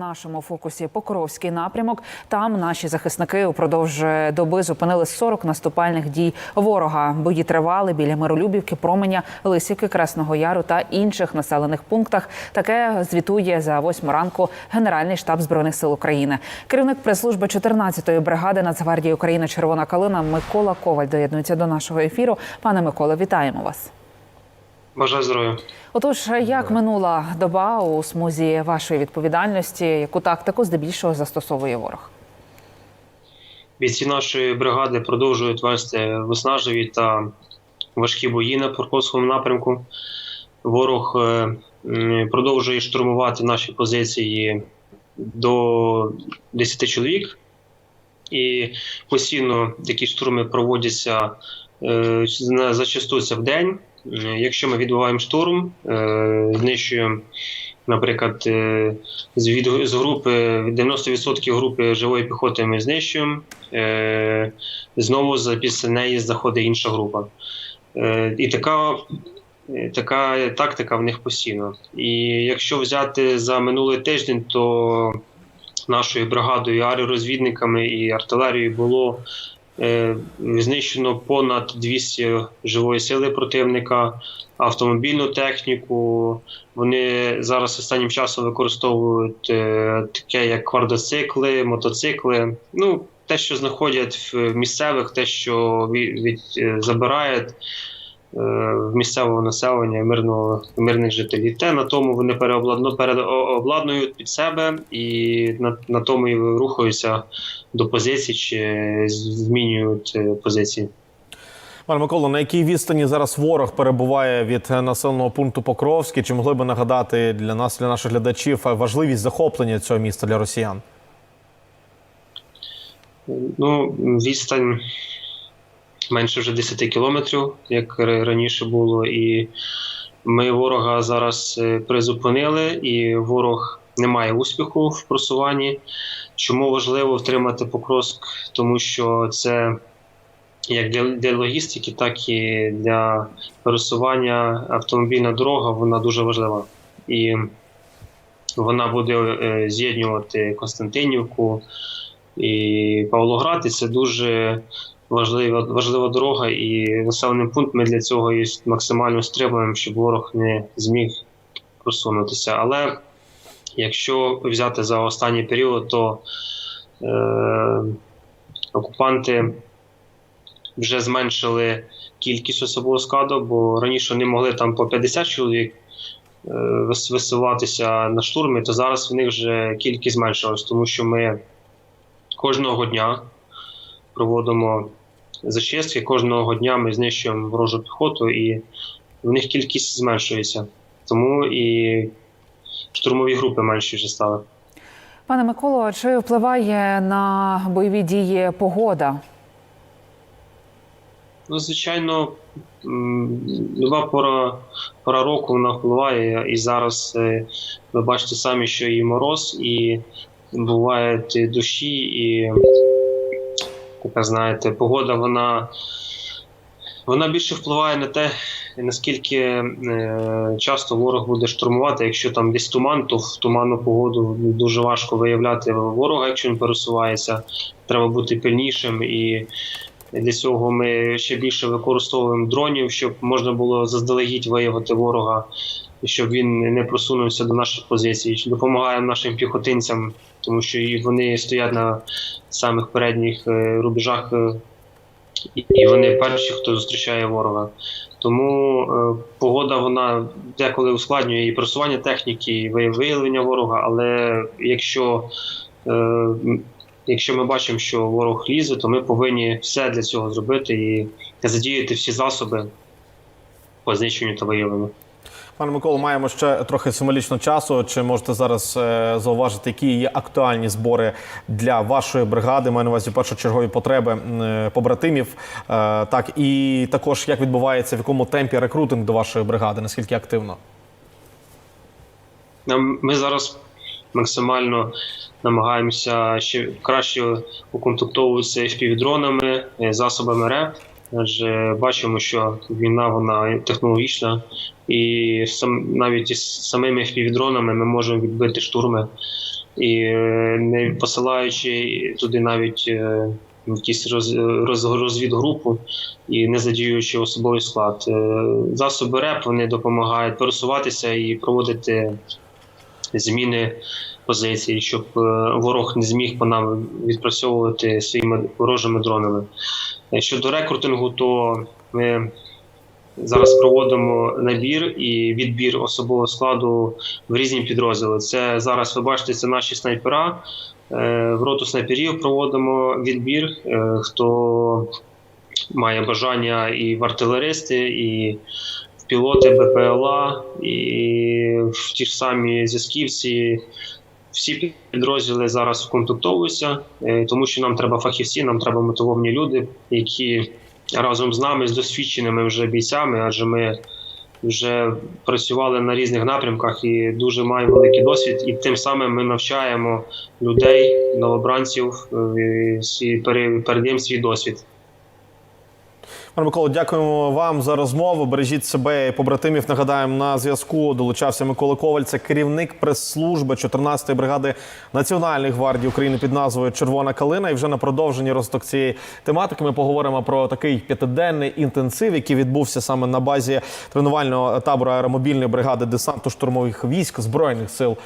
нашому фокусі Покровський напрямок. Там наші захисники упродовж доби зупинили 40 наступальних дій ворога. Бої тривали біля Миролюбівки, Променя, Лисівки, Красного Яру та інших населених пунктах. Таке звітує за 8 ранку Генеральний штаб збройних сил України. Керівник прес-служби 14-ї бригади Нацгвардії України Червона Калина Микола Коваль доєднується до нашого ефіру. Пане Миколо, вітаємо вас. Бажаю здоров'я. Отож, як минула доба у смузі вашої відповідальності, яку тактику здебільшого застосовує ворог? Бійці нашої бригади продовжують вести виснажливі та важкі бої на Покровському напрямку. Ворог е, продовжує штурмувати наші позиції до 10 чоловік, і постійно такі штурми проводяться е, на- в день. Е, Якщо ми відбуваємо штурм, е, знищуємо, наприклад, е, з, від, з групи 90% групи живої піхоти ми знищуємо. Знову після неї заходить інша група. І така, така тактика в них постійно. І якщо взяти за минулий тиждень, то нашою бригадою, аеророзвідниками і артилерією було знищено понад 200 живої сили противника, автомобільну техніку. Вони зараз останнім часом використовують е, таке, як квадроцикли, мотоцикли. Ну, те, що знаходять в місцевих, те, що від, е, забирають е, в місцевого населення, мирного, мирних жителів. Те на тому вони переобладну, переобладнують під себе і на, на тому і рухаються до позицій чи змінюють е, позиції. Пане Миколо, на якій відстані зараз ворог перебуває від е, населеного пункту Покровський? Чи могли би нагадати для нас, для наших глядачів, е, важливість захоплення цього міста для росіян? Ну, відстань менше вже 10 кілометрів, як раніше було. І ми ворога зараз е, призупинили, і ворог не має успіху в просуванні. Чому важливо втримати Покровськ? Тому що це як для, для логістики, так і для пересування автомобільна дорога, вона дуже важлива. І вона буде е, з'єднувати Константинівку і Павлоград, і це дуже важлива, важлива дорога, і населений пункт ми для цього і максимально стримуємо, щоб ворог не зміг просунутися. Але якщо взяти за останній період, то е, окупанти вже зменшили кількість особового складу, бо раніше вони могли там по 50 чоловік е, висуватися на штурмі, то зараз в них вже кількість зменшилась, тому що ми кожного дня проводимо зачистки, кожного дня ми знищуємо ворожу піхоту, і в них кількість зменшується. Тому і штурмові групи менші вже стали. Пане Миколо, чи впливає на бойові дії погода? Ну, звичайно, люба пора, пора року вона впливає, і зараз е, ви бачите самі, що і мороз, і бувають і дощі, і така, знаєте, погода вона, вона більше впливає на те, наскільки е, часто ворог буде штурмувати. Якщо там десь туман, то в туманну погоду дуже важко виявляти ворога, якщо він пересувається. Треба бути пильнішим і для цього ми ще більше використовуємо дронів, щоб можна було заздалегідь виявити ворога, щоб він не просунувся до наших позицій. Допомагаємо нашим піхотинцям, тому що і вони стоять на самих передніх е, рубежах, е, і- вони перші, хто зустрічає ворога. Тому е, погода вона деколи ускладнює і просування техніки, і виявлення ворога. Але якщо якщо ми бачимо, що ворог лізе, то ми повинні все для цього зробити і задіяти всі засоби по знищенню та виявленню. Пане Миколо, маємо ще трохи символічно часу. Чи можете зараз е, зауважити, які є актуальні збори для вашої бригади? Маю на увазі першочергові потреби е, побратимів. Е, так і також як відбувається, в якому темпі рекрутинг до вашої бригади? Наскільки активно? Ми зараз максимально намагаємося ще краще укомплектовуватися FPV-дронами, е, засобами РЕП. Адже бачимо, що війна вона технологічна, і сам навіть із самими FPV-дронами ми можемо відбити штурми і е, не посилаючи туди навіть е, якісь роз, роз, розвідгрупу і не задіюючи особовий склад. Засоби РЕП вони допомагають пересуватися і проводити зміни позицій, щоб е, ворог не зміг по нам відпрацьовувати своїми ворожими дронами. Е, Щодо рекрутингу, то ми зараз проводимо набір і відбір особового складу в різні підрозділи. Це зараз ви бачите, це наші снайпера. Е, В роту снайперів проводимо відбір. Хто має бажання і в артилеристи, і пілоти БПЛА, і ті ж самі зв'язківці. Всі підрозділи зараз укомплектовуються, е, тому що нам треба фахівці, нам треба мотивовані люди, які разом з нами, з досвідченими вже бійцями, адже ми вже працювали на різних напрямках і дуже маємо великий досвід. І тим самим ми навчаємо людей, новобранців, е, і передаємо свій досвід. Пане Миколо, дякуємо вам за розмову. Бережіть себе і побратимів. Нагадаємо, на зв'язку долучався Микола Коваль. Це керівник прес-служби 14-ї бригади Національної гвардії України під назвою Червона калина. І вже на продовженні розвиток цієї тематики ми поговоримо про такий п'ятиденний інтенсив, який відбувся саме на базі тренувального табору аеромобільної бригади десанту штурмових військ збройних сил